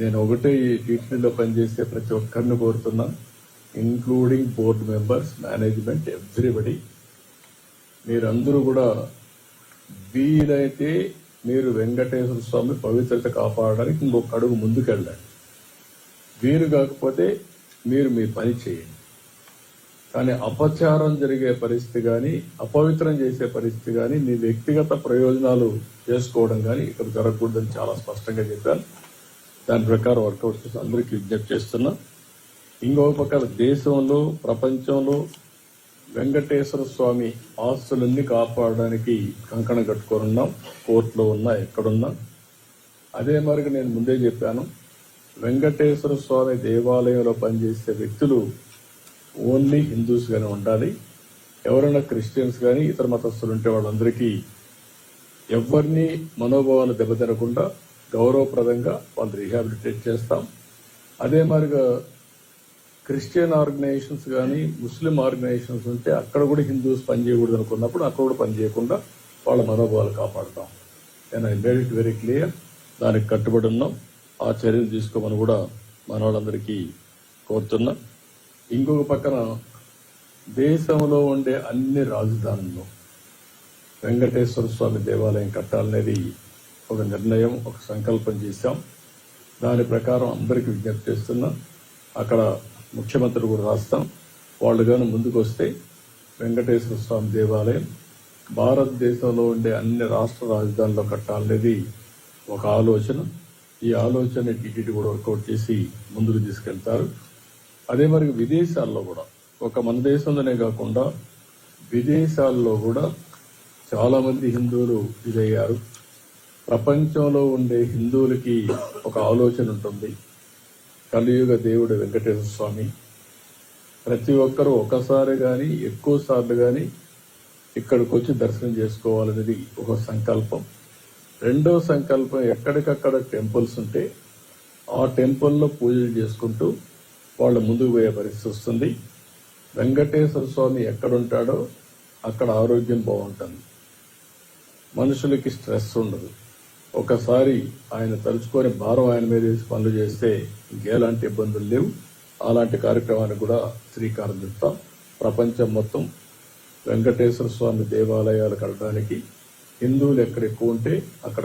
నేను ఒకటే ఈ టీటీడీలో పనిచేసే ప్రతి ఒక్కరిని కోరుతున్నాను including board members management everybody మీరందరూ కూడా వీలైతే మీరు వెంకటేశ్వర స్వామి పవిత్రత కాపాడడానికి ఇంకొక అడుగు ముందుకెళ్ళండి. వీలు కాకపోతే మీరు మీ పని చేయండి. కానీ అపచారం జరిగే పరిస్థితి కానీ అపవిత్రం చేసే పరిస్థితి కానీ మీ వ్యక్తిగత ప్రయోజనాలు చేసుకోవడం కానీ ఇక్కడ జరగకూడదని చాలా స్పష్టంగా చెప్పాను. దాని ప్రకారం వర్కౌట్ చేసి అందరికీ విజ్ఞప్తి చేస్తున్నా. ఇంకొక పక్క దేశంలో ప్రపంచంలో వెంకటేశ్వర స్వామి ఆస్తులన్నీ కాపాడడానికి కంకణం కట్టుకోనున్నాం. కోర్టులో ఉన్నా ఎక్కడున్నా. అదే మరికి నేను ముందే చెప్పాను. వెంకటేశ్వర స్వామి దేవాలయంలో పనిచేసే వ్యక్తులు ఓన్లీ హిందూస్ కానీ ఉండాలి. ఎవరైనా క్రిస్టియన్స్ కానీ ఇతర మతస్థులు ఉంటే వాళ్ళందరికీ ఎవరిని మనోభావాలు దెబ్బతినకుండా గౌరవప్రదంగా వాళ్ళు రీహాబిలిటేట్ చేస్తాం. అదే మరిగా క్రిస్టియన్ ఆర్గనైజేషన్స్ కానీ ముస్లిం ఆర్గనైజేషన్స్ ఉంటే అక్కడ కూడా హిందూస్ పనిచేయకూడదు అనుకున్నప్పుడు అక్కడ కూడా పనిచేయకుండా వాళ్ళ మనోభావాలు కాపాడుతాం. నేను I made it very clear దానికి కట్టుబడి ఉన్నాం. ఆ చర్యలు తీసుకోమని కూడా మన వాళ్ళందరికీ కోరుతున్నా. ఇంకొక పక్కన దేశంలో ఉండే అన్ని రాజధానుల్లో వెంకటేశ్వర స్వామి దేవాలయం కట్టాలనేది ఒక నిర్ణయం ఒక సంకల్పం చేశాం. దాని ప్రకారం అందరికీ విజ్ఞప్తి చేస్తున్నా. అక్కడ ముఖ్యమంత్రి కూడా రాస్తాం. వాళ్ళు కానీ ముందుకు వస్తే వెంకటేశ్వర స్వామి దేవాలయం భారతదేశంలో ఉండే అన్ని రాష్ట్ర రాజధానిలో కట్టాలనేది ఒక ఆలోచన. ఈ ఆలోచన టీటీడీ కూడా వర్కౌట్ చేసి ముందుకు తీసుకెళ్తారు. అదే మరి విదేశాల్లో కూడా ఒక మన దేశంలోనే కాకుండా విదేశాల్లో కూడా చాలామంది హిందువులు ఇదయ్యారు ప్రపంచంలో ఉండే హిందువులకి ఒక ఆలోచన ఉంటుంది. కలియుగ దేవుడు వెంకటేశ్వర స్వామి. ప్రతి ఒక్కరూ ఒకసారి కానీ ఎక్కువ సార్లు కానీ ఇక్కడికి వచ్చి దర్శనం చేసుకోవాలనేది ఒక సంకల్పం. రెండో సంకల్పం ఎక్కడికక్కడ టెంపుల్స్ ఉంటే ఆ టెంపుల్లో పూజలు చేసుకుంటూ వాళ్ళు ముందుకు పోయే పరిస్థితి వస్తుంది. వెంకటేశ్వర స్వామి ఎక్కడుంటాడో అక్కడ ఆరోగ్యం బాగుంటుంది. మనుషులకి స్ట్రెస్ ఉండదు. ఒకసారి ఆయన తలుచుకొని భారం ఆయన మీద వేసి పనులు చేస్తే ఇంకేలాంటి ఇబ్బందులు లేవు. అలాంటి కార్యక్రమానికి కూడా శ్రీకారం చుడతాం ప్రపంచం మొత్తం వెంకటేశ్వర స్వామి దేవాలయాలు కట్టడానికి హిందువులు ఎక్కడ ఎక్కువ ఉంటే అక్కడ